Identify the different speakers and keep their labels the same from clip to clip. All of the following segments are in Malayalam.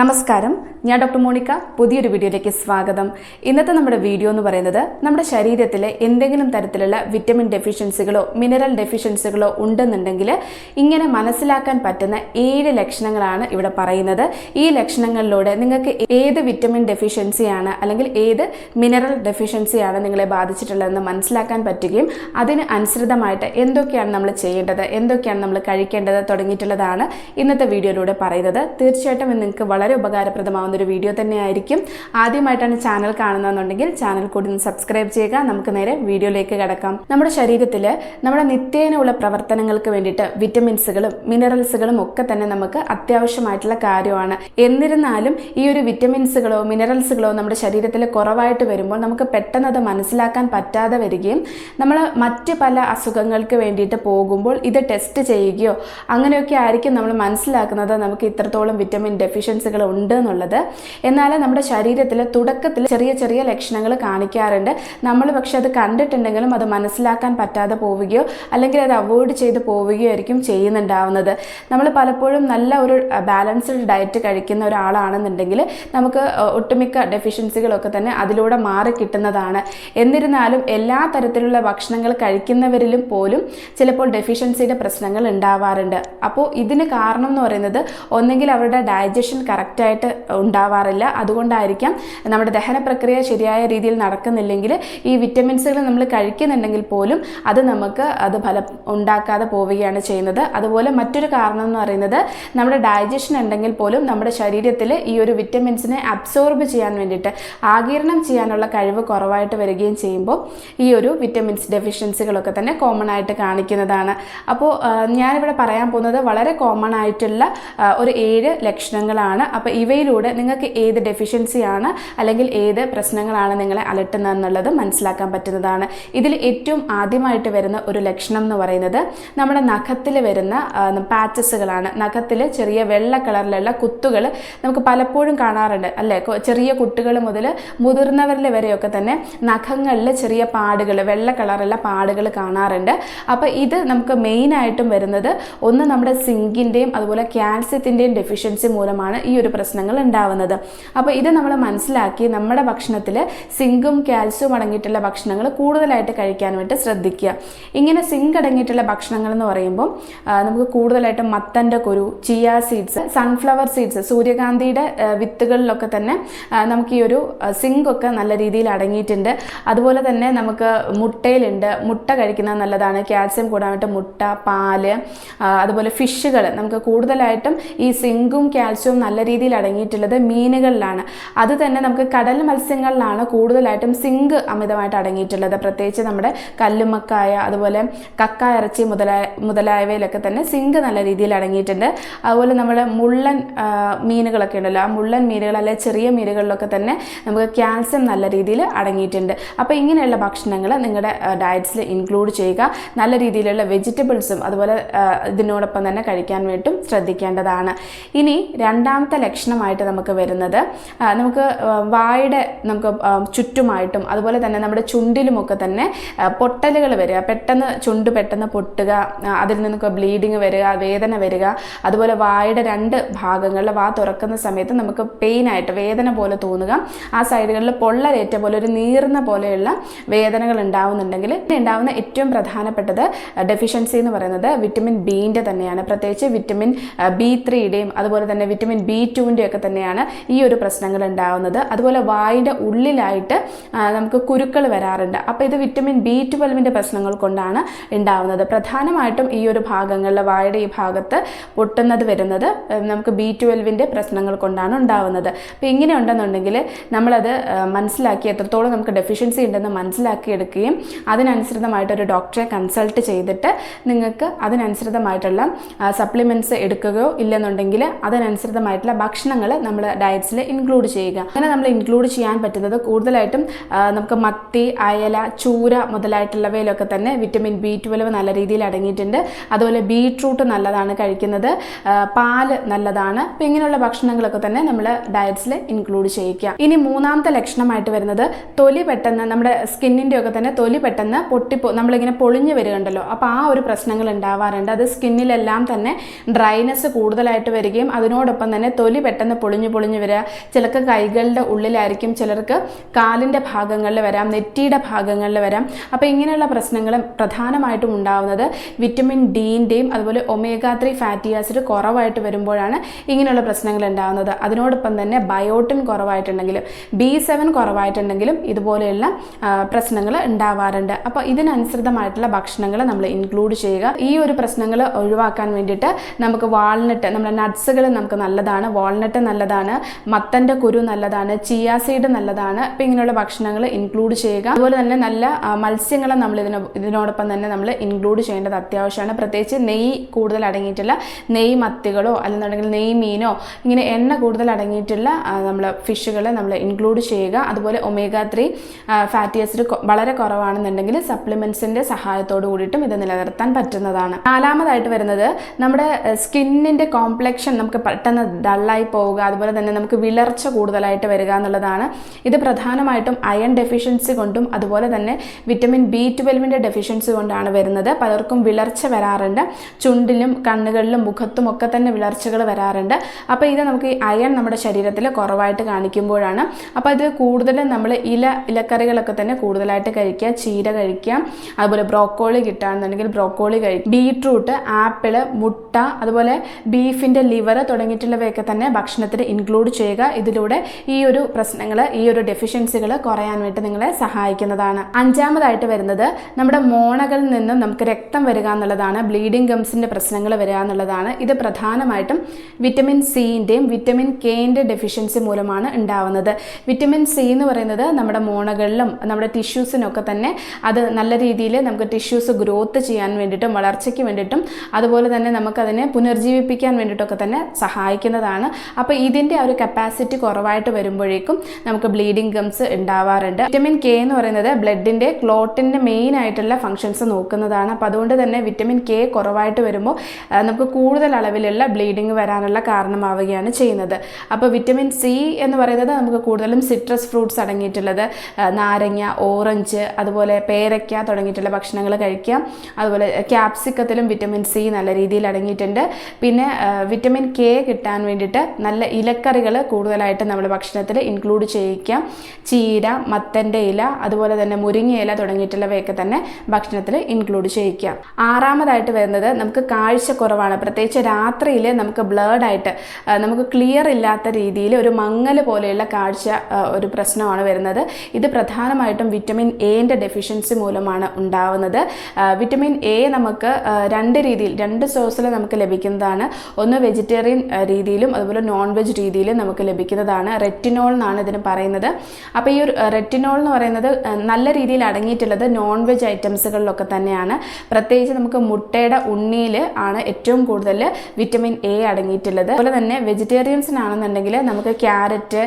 Speaker 1: നമസ്കാരം. ഞാൻ ഡോക്ടർ മോണിക്ക. പുതിയൊരു വീഡിയോയിലേക്ക് സ്വാഗതം. ഇന്നത്തെ നമ്മുടെ വീഡിയോ എന്ന് പറയുന്നത് നമ്മുടെ ശരീരത്തിലെ എന്തെങ്കിലും തരത്തിലുള്ള വിറ്റമിൻ ഡെഫിഷ്യൻസികളോ മിനറൽ ഡെഫിഷ്യൻസികളോ ഉണ്ടെന്നുണ്ടെങ്കിൽ ഇങ്ങനെ മനസ്സിലാക്കാൻ പറ്റുന്ന ഏഴ് ലക്ഷണങ്ങളാണ് ഇവിടെ പറയുന്നത്. ഈ ലക്ഷണങ്ങളിലൂടെ നിങ്ങൾക്ക് ഏത് വിറ്റമിൻ ഡെഫിഷ്യൻസിയാണ് അല്ലെങ്കിൽ ഏത് മിനറൽ ഡെഫിഷ്യൻസിയാണ് നിങ്ങളെ ബാധിച്ചിട്ടുള്ളതെന്ന് മനസ്സിലാക്കാൻ പറ്റുകയും അതിന് അനുസൃതമായിട്ട് എന്തൊക്കെയാണ് നമ്മൾ ചെയ്യേണ്ടത് എന്തൊക്കെയാണ് നമ്മൾ കഴിക്കേണ്ടത് തുടങ്ങിയിട്ടുള്ളതാണ് ഇന്നത്തെ വീഡിയോയിലൂടെ പറയുന്നത്. തീർച്ചയായിട്ടും നിങ്ങൾക്ക് വളരെ ഉപകാരപ്രദമാവുന്ന ഒരു വീഡിയോ തന്നെയായിരിക്കും. ആദ്യമായിട്ടാണ് ചാനൽ കാണുന്നതെന്നുണ്ടെങ്കിൽ ചാനൽ കൂടി ഒന്ന് സബ്സ്ക്രൈബ് ചെയ്യുക. നമുക്ക് നേരെ വീഡിയോയിലേക്ക് കിടക്കാം. നമ്മുടെ ശരീരത്തിൽ നമ്മുടെ നിത്യേനയുള്ള പ്രവർത്തനങ്ങൾക്ക് വേണ്ടിയിട്ട് വിറ്റമിൻസുകളും മിനറൽസുകളും ഒക്കെ തന്നെ നമുക്ക് അത്യാവശ്യമായിട്ടുള്ള കാര്യമാണ്. എന്നിരുന്നാലും ഈ ഒരു വിറ്റമിൻസുകളോ മിനറൽസുകളോ നമ്മുടെ ശരീരത്തിൽ കുറവായിട്ട് വരുമ്പോൾ നമുക്ക് പെട്ടെന്ന് അത് മനസ്സിലാക്കാൻ പറ്റാതെ വരികയും നമ്മൾ മറ്റ് പല അസുഖങ്ങൾക്ക് വേണ്ടിയിട്ട് പോകുമ്പോൾ ഇത് ടെസ്റ്റ് ചെയ്യുകയോ അങ്ങനെയൊക്കെ ആയിരിക്കും നമ്മൾ മനസ്സിലാക്കുന്നത്. നമുക്ക് ഇത്രത്തോളം വിറ്റമിൻ ഡെഫിഷ്യൻസികൾ ഉണ്ട് എന്നുള്ളത് എന്നാൽ നമ്മുടെ ശരീരത്തിൽ തുടക്കത്തിൽ ചെറിയ ചെറിയ ലക്ഷണങ്ങൾ കാണിക്കാറുണ്ട്. നമ്മൾ പക്ഷെ അത് കണ്ടിട്ടുണ്ടെങ്കിലും അത് മനസ്സിലാക്കാൻ പറ്റാതെ പോവുകയോ അല്ലെങ്കിൽ അത് അവോയ്ഡ് ചെയ്ത് പോവുകയോ ആയിരിക്കും ചെയ്യുന്നുണ്ടാവുന്നത്. നമ്മൾ പലപ്പോഴും നല്ല ഒരു ബാലൻസ്ഡ് ഡയറ്റ് കഴിക്കുന്ന ഒരാളാണെന്നുണ്ടെങ്കിൽ നമുക്ക് ഒട്ടുമിക്ക ഡെഫിഷ്യൻസികളൊക്കെ തന്നെ അതിലൂടെ മാറി കിട്ടുന്നതാണ്. എന്നിരുന്നാലും എല്ലാ തരത്തിലുള്ള ഭക്ഷണങ്ങൾ കഴിക്കുന്നവരിലും പോലും ചിലപ്പോൾ ഡെഫിഷ്യൻസിയുടെ പ്രശ്നങ്ങൾ ഉണ്ടാവാറുണ്ട്. അപ്പോൾ ഇതിന് കാരണം എന്ന് പറയുന്നത് ഒന്നെങ്കിൽ അവരുടെ ഡൈജഷൻ കറക്റ്റായിട്ട് ഉണ്ടാവാറില്ല. അതുകൊണ്ടായിരിക്കാം നമ്മുടെ ദഹന പ്രക്രിയ ശരിയായ രീതിയിൽ നടക്കുന്നില്ലെങ്കിൽ ഈ വിറ്റമിൻസുകൾ നമ്മൾ കഴിക്കുന്നുണ്ടെങ്കിൽ പോലും അത് നമുക്ക് അത് ഫലം ഉണ്ടാക്കാതെ പോവുകയാണ് ചെയ്യുന്നത്. അതുപോലെ മറ്റൊരു കാരണം എന്ന് പറയുന്നത് നമ്മുടെ ഡൈജഷൻ ഉണ്ടെങ്കിൽ പോലും നമ്മുടെ ശരീരത്തിൽ ഈ ഒരു വിറ്റമിൻസിനെ അബ്സോർബ് ചെയ്യാൻ വേണ്ടിയിട്ട് ആഗിരണം ചെയ്യാനുള്ള കഴിവ് കുറവായിട്ട് വരികയും ചെയ്യുമ്പോൾ ഈ ഒരു വിറ്റമിൻസ് ഡെഫിഷ്യൻസികളൊക്കെ തന്നെ കോമൺ ആയിട്ട് കാണിക്കുന്നതാണ്. അപ്പോൾ ഞാനിവിടെ പറയാൻ പോകുന്നത് വളരെ കോമൺ ആയിട്ടുള്ള ഒരു ഏഴ് ലക്ഷണങ്ങളാണ് അപ്പോൾ ഇവയിലൂടെ നിങ്ങൾക്ക് ഏത് ഡെഫിഷ്യൻസിയാണ് അല്ലെങ്കിൽ ഏത് പ്രശ്നങ്ങളാണ് നിങ്ങളെ അലട്ടുന്നത് എന്നുള്ളത് മനസ്സിലാക്കാൻ പറ്റുന്നതാണ്. ഇതിൽ ഏറ്റവും ആദ്യമായിട്ട് വരുന്ന ഒരു ലക്ഷണം എന്ന് പറയുന്നത് നമ്മുടെ നഖത്തിൽ വരുന്ന പാച്ചസുകളാണ് നഖത്തിൽ ചെറിയ വെള്ള കളറിലുള്ള കുത്തുകൾ നമുക്ക് പലപ്പോഴും കാണാറുണ്ട് അല്ലേ? ചെറിയ കുട്ടികൾ മുതൽ മുതിർന്നവരിൽ വരെയൊക്കെ തന്നെ നഖങ്ങളിൽ ചെറിയ പാടുകൾ വെള്ള കളറുള്ള പാടുകൾ കാണാറുണ്ട്. അപ്പോൾ ഇത് നമുക്ക് മെയിനായിട്ടും വരുന്നത് ഒന്ന് നമ്മുടെ സിങ്കിന്റെയും അതുപോലെ കാൽസ്യത്തിന്റെയും ഡെഫിഷ്യൻസി മൂലമാണ്. ഈ ഒരു പ്രശ്നങ്ങൾ ഉണ്ടാവുന്നത്. അപ്പോൾ ഇത് നമ്മൾ മനസ്സിലാക്കി നമ്മുടെ ഭക്ഷണത്തിൽ സിങ്കും കാൽസ്യവും അടങ്ങിയിട്ടുള്ള ഭക്ഷണങ്ങൾ കൂടുതലായിട്ട് കഴിക്കാൻ വേണ്ടി ശ്രദ്ധിക്കുക. ഇങ്ങനെ സിങ്ക് അടങ്ങിയിട്ടുള്ള ഭക്ഷണങ്ങൾ എന്ന് പറയുമ്പോൾ നമുക്ക് കൂടുതലായിട്ടും മത്തന്റെ കുരു ചിയ സീഡ്സ് സൺഫ്ലവർ സീഡ്സ് സൂര്യകാന്തിയുടെ വിത്തുകളിലൊക്കെ തന്നെ നമുക്ക് ഈ ഒരു സിങ്കൊക്കെ നല്ല രീതിയിൽ അടങ്ങിയിട്ടുണ്ട്. അതുപോലെ തന്നെ നമുക്ക് മുട്ടയിലുണ്ട്. മുട്ട കഴിക്കുന്നത് നല്ലതാണ്. കാൽസ്യം കൂടാൻ വേണ്ടി മുട്ട പാൽ അതുപോലെ ഫിഷുകൾ നമുക്ക് കൂടുതലായിട്ടും ഈ സിങ്കും കാൽസ്യവും നല്ല രീതിയിൽ അടങ്ങിയിട്ടുള്ളത് മീനുകളിലാണ്. അത് തന്നെ നമുക്ക് കടൽ മത്സ്യങ്ങളിലാണ് കൂടുതലായിട്ടും സിങ്ക് അമിതമായിട്ട് അടങ്ങിയിട്ടുള്ളത്. പ്രത്യേകിച്ച് നമ്മുടെ കല്ലുമ്മക്കായ അതുപോലെ കക്ക ഇറച്ചി മുതലായ മുതലായവയിലൊക്കെ തന്നെ സിങ്ക് നല്ല രീതിയിൽ അടങ്ങിയിട്ടുണ്ട്. അതുപോലെ നമ്മുടെ മുള്ളൻ മീനുകളൊക്കെ ഉണ്ടല്ലോ. ആ മുള്ളൻ മീനുകൾ അല്ലെങ്കിൽ ചെറിയ മീനുകളിലൊക്കെ തന്നെ നമുക്ക് കാൽസ്യം നല്ല രീതിയിൽ അടങ്ങിയിട്ടുണ്ട്. അപ്പോൾ ഇങ്ങനെയുള്ള ഭക്ഷണങ്ങൾ നിങ്ങളുടെ ഡയറ്റ്സിൽ ഇൻക്ലൂഡ് ചെയ്യുക. നല്ല രീതിയിലുള്ള വെജിറ്റബിൾസും അതുപോലെ ഇതിനോടൊപ്പം തന്നെ കഴിക്കാൻ വേണ്ടിയിട്ടും ശ്രദ്ധിക്കേണ്ടതാണ്. ഇനി രണ്ടാമത്തെ ലക്ഷണമായിട്ട് നമുക്ക് വരുന്നത്. നമുക്ക് വായുടെ നമുക്ക് ചുറ്റുമായിട്ടും അതുപോലെ തന്നെ നമ്മുടെ ചുണ്ടിലുമൊക്കെ തന്നെ പൊട്ടലുകൾ വരിക. പെട്ടെന്ന് ചുണ്ട് പെട്ടെന്ന് പൊട്ടുക അതിൽ നിന്നൊക്കെ ബ്ലീഡിങ് വരിക വേദന വരിക. അതുപോലെ വായുടെ രണ്ട് ഭാഗങ്ങളിൽ വാ തുറക്കുന്ന സമയത്ത് നമുക്ക് പെയിൻ ആയിട്ട് വേദന പോലെ തോന്നുക. ആ സൈഡുകളിൽ പൊള്ളലേറ്റ പോലെ ഒരു നീർന്ന പോലെയുള്ള വേദനകൾ ഉണ്ടാവുന്നുണ്ടെങ്കിൽ ഉണ്ടാവുന്ന ഏറ്റവും പ്രധാനപ്പെട്ടത് ഡെഫിഷ്യൻസി എന്ന് പറയുന്നത് വിറ്റമിൻ ബീന്റെ തന്നെയാണ്. പ്രത്യേകിച്ച് വിറ്റമിൻ ബി ത്രീയുടെയും അതുപോലെ തന്നെ വിറ്റമിൻ ബി ടുവിന്റെയും ഒക്കെ തന്നെയാണ് ഈ ഒരു പ്രശ്നങ്ങൾ ഉണ്ടാകുന്നത് അതുപോലെ വായിന്റെ ഉള്ളിലായിട്ട് നമുക്ക് കുരുക്കൾ വരാറുണ്ട്. അപ്പോൾ ഇത് വിറ്റമിൻ ബി ട്വൽവിന്റെ പ്രശ്നങ്ങൾ കൊണ്ടാണ് ഉണ്ടാവുന്നത്. പ്രധാനമായിട്ടും ഈ ഒരു ഭാഗങ്ങളിൽ വായുടെ ഈ ഭാഗത്ത് പൊട്ടുന്നത് വരുന്നത് നമുക്ക് ബി ട്വൽവിന്റെ പ്രശ്നങ്ങൾ കൊണ്ടാണ് ഉണ്ടാവുന്നത്. അപ്പോൾ ഇങ്ങനെ ഉണ്ടെന്നുണ്ടെങ്കിൽ നമ്മളത് മനസ്സിലാക്കി എത്രത്തോളം നമുക്ക് ഡെഫിഷ്യൻസി ഉണ്ടെന്ന് മനസ്സിലാക്കിയെടുക്കുകയും അതിനനുസൃതമായിട്ട് ഒരു ഡോക്ടറെ കൺസൾട്ട് ചെയ്തിട്ട് നിങ്ങൾക്ക് അതിനനുസൃതമായിട്ടുള്ള സപ്ലിമെന്റ്സ് എടുക്കുകയോ ഇല്ലെന്നുണ്ടെങ്കിൽ അതിനനുസൃതമായിട്ടുള്ള ഭക്ഷണങ്ങൾ നമ്മൾ ഡയറ്റ്സിൽ ഇൻക്ലൂഡ് ചെയ്യുക. അങ്ങനെ നമ്മൾ ഇൻക്ലൂഡ് ചെയ്യാൻ പറ്റുന്നത് കൂടുതലായിട്ടും നമുക്ക് മത്തി അയല ചൂര മുതലായിട്ടുള്ളവയിലൊക്കെ തന്നെ വിറ്റമിൻ ബി ട്വൽവ് നല്ല രീതിയിൽ അടങ്ങിയിട്ടുണ്ട്. അതുപോലെ ബീട്രൂട്ട് നല്ലതാണ് കഴിക്കുന്നത്. പാൽ നല്ലതാണ്. അപ്പം ഇങ്ങനെയുള്ള ഭക്ഷണങ്ങളൊക്കെ തന്നെ നമ്മൾ ഡയറ്റ്സിൽ ഇൻക്ലൂഡ് ചെയ്യിക്കുക ഇനി മൂന്നാമത്തെ ലക്ഷണമായിട്ട് വരുന്നത് തൊലി പെട്ടെന്ന് നമ്മുടെ സ്കിന്നിന്റെ ഒക്കെ തന്നെ തൊലി പെട്ടെന്ന് പൊട്ടിപ്പോ നമ്മളിങ്ങനെ പൊളിഞ്ഞു വരികയുണ്ടല്ലോ. അപ്പോൾ ആ ഒരു പ്രശ്നങ്ങൾ ഉണ്ടാവാറുണ്ട്. അത് സ്കിന്നിലെല്ലാം തന്നെ ഡ്രൈനെസ് കൂടുതലായിട്ട് വരികയും അതിനോടൊപ്പം തന്നെ തൊലി പെട്ടെന്ന് പൊളിഞ്ഞു പൊളിഞ്ഞു വരിക ചിലർക്ക് കൈകളുടെ ഉള്ളിലായിരിക്കും ചിലർക്ക് കാലിന്റെ ഭാഗങ്ങളിൽ വരാം നെറ്റിയുടെ ഭാഗങ്ങളിൽ വരാം. അപ്പോൾ ഇങ്ങനെയുള്ള പ്രശ്നങ്ങൾ പ്രധാനമായിട്ടും ഉണ്ടാവുന്നത് വിറ്റമിൻ ഡീന്റെയും അതുപോലെ ഒമേഗ ത്രീ ഫാറ്റി ആസിഡ് കുറവായിട്ട് വരുമ്പോഴാണ് ഇങ്ങനെയുള്ള പ്രശ്നങ്ങൾ ഉണ്ടാകുന്നത് അതിനോടൊപ്പം തന്നെ ബയോട്ടിൻ കുറവായിട്ടുണ്ടെങ്കിലും ബി സെവൻ കുറവായിട്ടുണ്ടെങ്കിലും ഇതുപോലെയുള്ള പ്രശ്നങ്ങൾ ഉണ്ടാവാറുണ്ട്. അപ്പോൾ ഇതിനനുസൃതമായിട്ടുള്ള ഭക്ഷണങ്ങൾ നമ്മൾ ഇൻക്ലൂഡ് ചെയ്യുക. ഈ ഒരു പ്രശ്നങ്ങൾ ഒഴിവാക്കാൻ വേണ്ടിയിട്ട് നമുക്ക് വാൾനട്ട് നമ്മുടെ നട്ട്സുകൾ നമുക്ക് നല്ലതാണ്. വാൾനട്ട് നല്ലതാണ് മത്തന്റെ കുരു നല്ലതാണ് ചിയ സീഡ് നല്ലതാണ്. അപ്പം ഇങ്ങനെയുള്ള ഭക്ഷണങ്ങൾ ഇൻക്ലൂഡ് ചെയ്യുക. അതുപോലെ തന്നെ നല്ല മത്സ്യങ്ങളെ നമ്മൾ ഇതിനോ ഇതിനോടൊപ്പം തന്നെ നമ്മൾ ഇൻക്ലൂഡ് ചെയ്യേണ്ടത് അത്യാവശ്യമാണ്. പ്രത്യേകിച്ച് നെയ്യ് കൂടുതൽ അടങ്ങിയിട്ടുള്ള നെയ്യ് മത്തികളോ അല്ലെന്നുണ്ടെങ്കിൽ നെയ് മീനോ ഇങ്ങനെ എണ്ണ കൂടുതൽ അടങ്ങിയിട്ടുള്ള നമ്മൾ ഫിഷുകൾ നമ്മൾ ഇൻക്ലൂഡ് ചെയ്യുക. അതുപോലെ ഒമേഗ ത്രീ ഫാറ്റി ആസിഡ് വളരെ കുറവാണെന്നുണ്ടെങ്കിൽ സപ്ലിമെൻസിന്റെ സഹായത്തോടു കൂടിയിട്ടും ഇത് നിലനിർത്താൻ പറ്റുന്നതാണ്. നാലാമതായിട്ട് വരുന്നത് നമ്മുടെ സ്കിന്നിന്റെ കോംപ്ലക്ഷൻ നമുക്ക് പെട്ടെന്ന് ഡള്ളായി പോവുക അതുപോലെ തന്നെ നമുക്ക് വിളർച്ച കൂടുതലായിട്ട് വരിക എന്നുള്ളതാണ്. ഇത് പ്രധാനമായിട്ടും അയൺ ഡെഫിഷ്യൻസി കൊണ്ടും അതുപോലെ തന്നെ വിറ്റമിൻ ബി ട്വൽവിന്റെ ഡെഫിഷ്യൻസി കൊണ്ടാണ് വരുന്നത്. പലർക്കും വിളർച്ച വരാറുണ്ട്. ചുണ്ടിലും കണ്ണുകളിലും മുഖത്തും ഒക്കെ തന്നെ വിളർച്ചകൾ വരാറുണ്ട്. അപ്പോൾ ഇത് നമുക്ക് ഈ അയൺ നമ്മുടെ ശരീരത്തിൽ കുറവായിട്ട് കാണിക്കുമ്പോഴാണ്. അപ്പോൾ ഇത് കൂടുതലും നമ്മൾ ഇല ഇലക്കറികളൊക്കെ തന്നെ കൂടുതലായിട്ട് കഴിക്കുക. ചീര കഴിക്കുക. അതുപോലെ ബ്രോക്കോളി കിട്ടുകയാണെന്നുണ്ടെങ്കിൽ ബ്രോക്കോളി കഴിക്കുക. ബീട്രൂട്ട് ആപ്പിൾ മുട്ട അതുപോലെ ബീഫിന്റെ ലിവർ തുടങ്ങിയിട്ടുള്ളവയൊക്കെ തന്നെ ഭക്ഷണത്തിൽ ഇൻക്ലൂഡ് ചെയ്യുക. ഇതിലൂടെ ഈ ഒരു പ്രശ്നങ്ങൾ ഈ ഒരു ഡെഫിഷ്യൻസികൾ കുറയാൻ വേണ്ടി നിങ്ങളെ സഹായിക്കുന്നതാണ്. അഞ്ചാമതായിട്ട് വരുന്നത് നമ്മുടെ മോണകളിൽ നിന്നും നമുക്ക് രക്തം വരിക എന്നുള്ളതാണ് ബ്ലീഡിംഗ് ഗംസിന്റെ പ്രശ്നങ്ങൾ വരിക എന്നുള്ളതാണ്. ഇത് പ്രധാനമായിട്ടും വിറ്റമിൻ സിന്റെയും വിറ്റമിൻ കെന്റെ ഡെഫിഷ്യൻസി മൂലമാണ് ഉണ്ടാവുന്നത്. വിറ്റമിൻ സി എന്ന് പറയുന്നത് നമ്മുടെ മോണകളിലും നമ്മുടെ ടിഷ്യൂസിനൊക്കെ തന്നെ അത് നല്ല രീതിയിൽ നമുക്ക് ടിഷ്യൂസ് ഗ്രോത്ത് ചെയ്യാൻ വേണ്ടിയിട്ടും വളർച്ചയ്ക്ക് വേണ്ടിയിട്ടും അതുപോലെ തന്നെ നമുക്കതിനെ പുനർജീവിപ്പിക്കാൻ വേണ്ടിയിട്ടൊക്കെ തന്നെ സഹായിക്കുന്നതാണ്. അപ്പോൾ ഇതിന്റെ ഒരു കപ്പാസിറ്റി കുറവായിട്ട് വരുമ്പോഴേക്കും നമുക്ക് ബ്ലീഡിംഗ് ഗംസ് ഉണ്ടാവാറുണ്ട്. വിറ്റമിൻ കെ എന്ന് പറയുന്നത് ബ്ലഡിന്റെ ക്ലോട്ടിന്റെ മെയിൻ ആയിട്ടുള്ള ഫങ്ഷൻസ് നോക്കുന്നതാണ്. അപ്പോൾ അതുകൊണ്ട് തന്നെ വിറ്റമിൻ കെ കുറവായിട്ട് വരുമ്പോൾ നമുക്ക് കൂടുതൽ അളവിലുള്ള ബ്ലീഡിങ് വരാനുള്ള കാരണമാവുകയാണ് ചെയ്യുന്നത്. അപ്പോൾ വിറ്റമിൻ സി എന്ന് പറയുന്നത് നമുക്ക് കൂടുതലും സിട്രസ് ഫ്രൂട്ട്സ് അടങ്ങിയിട്ടുള്ളത് നാരങ്ങ ഓറഞ്ച് അതുപോലെ പേരയ്ക്ക തുടങ്ങിയിട്ടുള്ള ഭക്ഷണങ്ങൾ കഴിക്കുക അതുപോലെ ക്യാപ്സിക്കത്തിലും വിറ്റമിൻ സി നല്ല രീതിയിൽ അടങ്ങിയിട്ടുണ്ട്. പിന്നെ വിറ്റമിൻ കെ കിട്ടാൻ വേണ്ടിയിട്ട് നല്ല ഇലക്കറികൾ കൂടുതലായിട്ട് നമ്മൾ ഭക്ഷണത്തിൽ ഇൻക്ലൂഡ് ചെയ്യിക്കാം. ചീര മത്തന്റെ ഇല അതുപോലെ തന്നെ മുരിങ്ങ ഇല തുടങ്ങിയിട്ടുള്ളവയൊക്കെ തന്നെ ഭക്ഷണത്തിൽ ഇൻക്ലൂഡ് ചെയ്യിക്കാം. ആറാമതായിട്ട് വരുന്നത് നമുക്ക് കാഴ്ച കുറവാണ്. പ്രത്യേകിച്ച് രാത്രിയിൽ നമുക്ക് ബ്ലേഡായിട്ട് നമുക്ക് ക്ലിയർ ഇല്ലാത്ത രീതിയിൽ ഒരു മങ്ങൽ പോലെയുള്ള കാഴ്ച ഒരു പ്രശ്നമാണ് വരുന്നത്. ഇത് പ്രധാനമായിട്ടും വിറ്റമിൻ എന്റെ ഡെഫിഷ്യൻസി മൂലമാണ് ഉണ്ടാവുന്നത്. വിറ്റമിൻ എ നമുക്ക് രണ്ട് രീതിയിൽ രണ്ട് സോഴ്സിൽ നമുക്ക് ലഭിക്കുന്നതാണ്. ഒന്ന് വെജിറ്റേറിയൻ രീതിയിലും അതുപോലെ നോൺ വെജ് രീതിയിൽ നമുക്ക് ലഭിക്കുന്നതാണ് റെറ്റിനോൾ എന്നാണ് ഇതിന് പറയുന്നത്. അപ്പോൾ ഈ ഒരു റെറ്റിനോൾ എന്ന് പറയുന്നത് നല്ല രീതിയിൽ അടങ്ങിയിട്ടുള്ളത് നോൺ വെജ് ഐറ്റംസുകളിലൊക്കെ തന്നെയാണ്. പ്രത്യേകിച്ച് നമുക്ക് മുട്ടയുടെ ഉണ്ണിയിൽ ആണ് ഏറ്റവും കൂടുതൽ വിറ്റമിൻ എ അടങ്ങിയിട്ടുള്ളത്. അതുപോലെ തന്നെ വെജിറ്റേറിയൻസിനാണെന്നുണ്ടെങ്കിൽ നമുക്ക് ക്യാരറ്റ്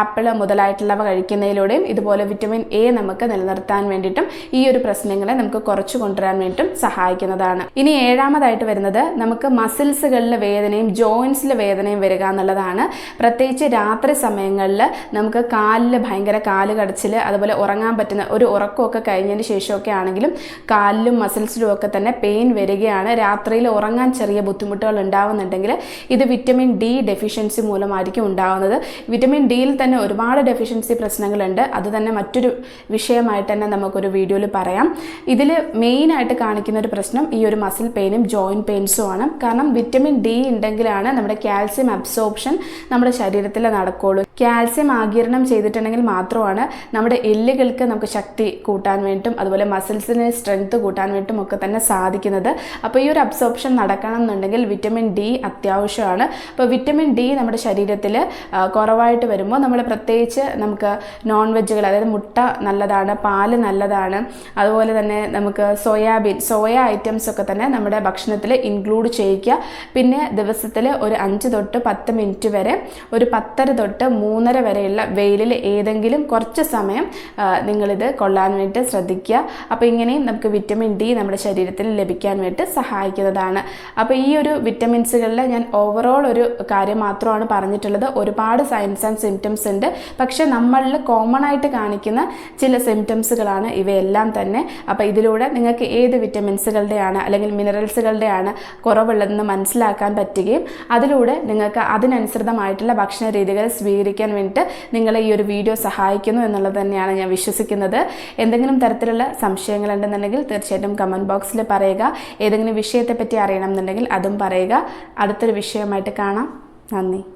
Speaker 1: ആപ്പിൾ മുതലായിട്ടുള്ളവ കഴിക്കുന്നതിലൂടെയും ഇതുപോലെ വിറ്റമിൻ എ നമുക്ക് നിലനിർത്താൻ വേണ്ടിയിട്ടും ഈ ഒരു പ്രശ്നങ്ങളെ നമുക്ക് കുറച്ച് കൊണ്ടുവരാൻ വേണ്ടിയിട്ടും സഹായിക്കുന്നതാണ്. ഇനി ഏഴാമതായിട്ട് വരുന്നത് നമുക്ക് മസിൽസുകളിലെ വേദനയും ജോയിൻസിലെ വേദനയും വരിക എന്നുള്ളതാണ്. പ്രത്യേകിച്ച് രാത്രി സമയങ്ങളിൽ നമുക്ക് കാലിൽ ഭയങ്കര കാൽ കടച്ചിൽ അതുപോലെ ഉറങ്ങാൻ പറ്റുന്ന ഒരു ഉറക്കമൊക്കെ കഴിഞ്ഞതിന് ശേഷമൊക്കെ ആണെങ്കിലും കാലിലും മസിൽസിലും ഒക്കെ തന്നെ പെയിൻ വരികയാണ്. രാത്രിയിൽ ഉറങ്ങാൻ ചെറിയ ബുദ്ധിമുട്ടുകൾ ഉണ്ടാവുന്നുണ്ടെങ്കിൽ ഇത് വിറ്റമിൻ ഡി ഡെഫിഷ്യൻസി മൂലമായിരിക്കും ഉണ്ടാവുന്നത്. വിറ്റമിൻ ഡിയിൽ തന്നെ ഒരുപാട് ഡെഫിഷ്യൻസി പ്രശ്നങ്ങളുണ്ട്. അത് തന്നെ മറ്റൊരു വിഷയമായിട്ട് തന്നെ നമുക്കൊരു വീഡിയോയിൽ പറയാം. ഇതിൽ മെയിനായിട്ട് കാണിക്കുന്ന ഒരു പ്രശ്നം ഈ ഒരു മസിൽ പെയിനും ജോയിന്റ് പെയിൻസും ആണ്. കാരണം വിറ്റമിൻ ഡി ഉണ്ടെങ്കിലാണ് നമ്മുടെ കാൽസ്യം അബ്സോർപ്ഷൻ നമ്മുടെ ശരീരത്തിൽ നടക്കുകയുള്ളൂ കാൽസ്യം ആഗിരണം ചെയ്തിട്ടുണ്ടെങ്കിൽ മാത്രമാണ് നമ്മുടെ എല്ലുകൾക്ക് നമുക്ക് ശക്തി കൂട്ടാൻ വേണ്ടിയിട്ടും അതുപോലെ മസിൽസിന് സ്ട്രെങ്ത് കൂട്ടാൻ വേണ്ടിയിട്ടും ഒക്കെ തന്നെ സാധിക്കുന്നത്. അപ്പോൾ ഈ ഒരു അബ്സോർപ്ഷൻ നടക്കണം എന്നുണ്ടെങ്കിൽ വിറ്റമിൻ ഡി അത്യാവശ്യമാണ്. അപ്പോൾ വിറ്റമിൻ ഡി നമ്മുടെ ശരീരത്തിൽ കുറവായിട്ട് വരുമ്പോൾ നമ്മൾ പ്രത്യേകിച്ച് നമുക്ക് നോൺ വെജുകൾ അതായത് മുട്ട നല്ലതാണ് പാൽ നല്ലതാണ് അതുപോലെ തന്നെ നമുക്ക് സോയാബീൻ സോയ ഐറ്റംസ് ഒക്കെ തന്നെ നമ്മുടെ ഭക്ഷണത്തിൽ ഇൻക്ലൂഡ് ചെയ്യിക്കുക. പിന്നെ ദിവസത്തിൽ ഒരു അഞ്ച് തൊട്ട് പത്ത് മിനിറ്റ് വരെ ഒരു പത്തര തൊട്ട് മൂന്നര വരെയുള്ള വെയിലിൽ ഏതെങ്കിലും കുറച്ച് സമയം നിങ്ങളിത് കൊള്ളാൻ വേണ്ടി ശ്രദ്ധിക്കുക. അപ്പോൾ ഇങ്ങനെയും നമുക്ക് വിറ്റമിൻ ഡി നമ്മുടെ ശരീരത്തിൽ ലഭിക്കാൻ വേണ്ടി സഹായിക്കുന്നതാണ്. അപ്പോൾ ഈ ഒരു വിറ്റമിൻസുകളിൽ ഞാൻ ഓവറോൾ ഒരു കാര്യം മാത്രമാണ് പറഞ്ഞിട്ടുള്ളത്. ഒരുപാട് സയൻസ് ആൻഡ് സിംറ്റംസ് ഉണ്ട്. പക്ഷേ നമ്മളിൽ കോമൺ ആയിട്ട് കാണിക്കുന്ന ചില സിംറ്റംസുകളാണ് ഇവയെല്ലാം തന്നെ. അപ്പോൾ ഇതിലൂടെ നിങ്ങൾക്ക് ഏത് വിറ്റമിൻസുകളുടെയാണ് അല്ലെങ്കിൽ മിനറൽസുകളുടെയാണ് കുറവുള്ളതെന്ന് മനസ്സിലാക്കാൻ പറ്റുകയും അതിലൂടെ നിങ്ങൾക്ക് അതിനനുസൃതമായിട്ടുള്ള ഭക്ഷണ രീതികൾ സ്വീകരിക്കാൻ വേണ്ടിയിട്ട് നിങ്ങളെ ഈ ഒരു വീഡിയോ സഹായിക്കുന്നു എന്നുള്ളത് തന്നെയാണ് ഞാൻ വിശ്വസിക്കുന്നത്. എന്തെങ്കിലും തരത്തിലുള്ള സംശയങ്ങളുണ്ടെന്നുണ്ടെങ്കിൽ തീർച്ചയായിട്ടും കമന്റ് ബോക്സിൽ പറയുക. ഏതെങ്കിലും വിഷയത്തെപ്പറ്റി അറിയണം എന്നുണ്ടെങ്കിൽ അതും പറയുക. അടുത്തൊരു വിഷയമായിട്ട് കാണാം. നന്ദി.